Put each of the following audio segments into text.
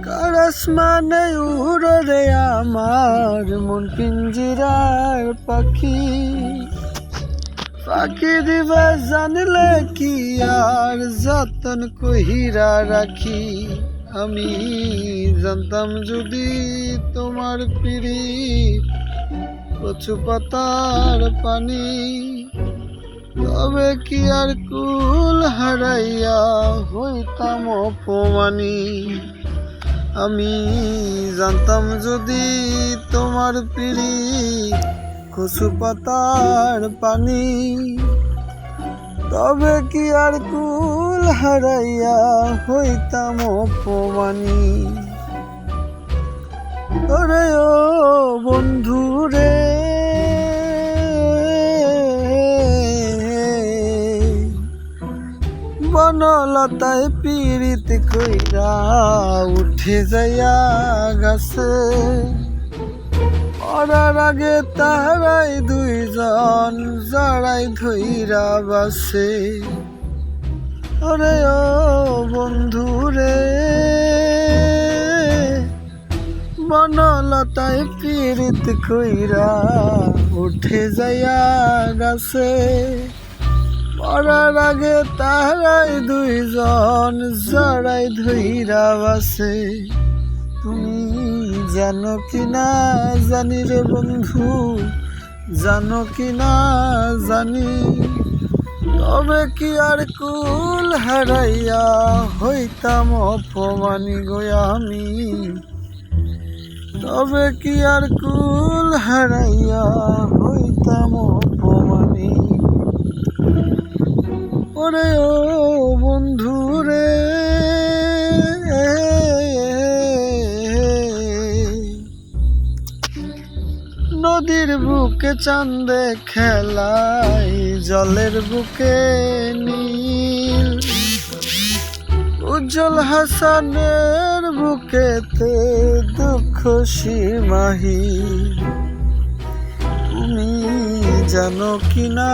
Karras মানে উড়রে আমার? মন পিঞ্জিরার পাখি। পাখি দিবা জানলে কি আর? যতন কহিরা রাখি। আমি জানতাম যদি তোমার পিড়ি কচু পাতার পানি। তবে কি আর কুল হারাইয়া হইতাম অপমানি? আমি জানতাম যদি তোমার পিড়ি কচু পাতার পানি, তবে কি আর কুল হারাইয়া হইতাম অপমানি? ওরে ও বনলতায় পীড়িত কইরা উঠে যাইয়া গাছে। পড়ার আগে তারাই দুইজন জড়াই ধইরা বাসে। ওরে ও বন্ধু রে, বনলতায় পীড়িত কইরা উঠে যাইয়া গাছে। পড়ার আগে তারাই দুইজন জড়াই ধইরা বাসে। তুমি জানো কি না জানি রে বন্ধু, জানো কি না জানি। তবে কি আর কুল হারাইয়া হইতাম অপমানি গো আমি? তবে কি আর কুল হারাইয়া হইতাম নদীর বুকে চান্দে খেলাই, জলের বুকে নীল। উজ্জ্বল হাসানের বুকেতে দুঃখ সীমাহি। তুমি জানো কি না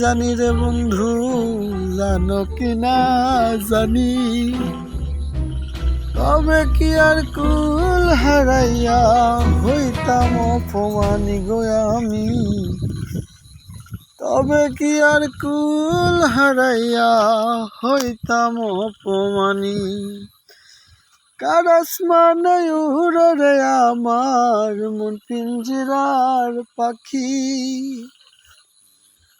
জানি রে বন্ধু, জানো কি না জানি। তবে কি আর কুল হারাইয়া হইতাম অপমানি গো আমি? তবে কি আর কুল হারাইয়া হইতাম অপমানি? কারাস মানে উড়রে আমার মন পিঞ্জিরার পাখি?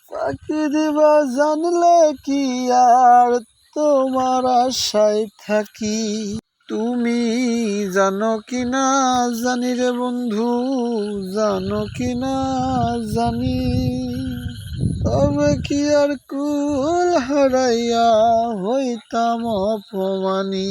পাখি দিবা জানলে কি আর তোমার আশায় থাকি? তুমি জানো কি না জানি রে বন্ধু, জানো কি না জানি। তবে কি আর কুল হারাইয়া হইতাম অপমানি?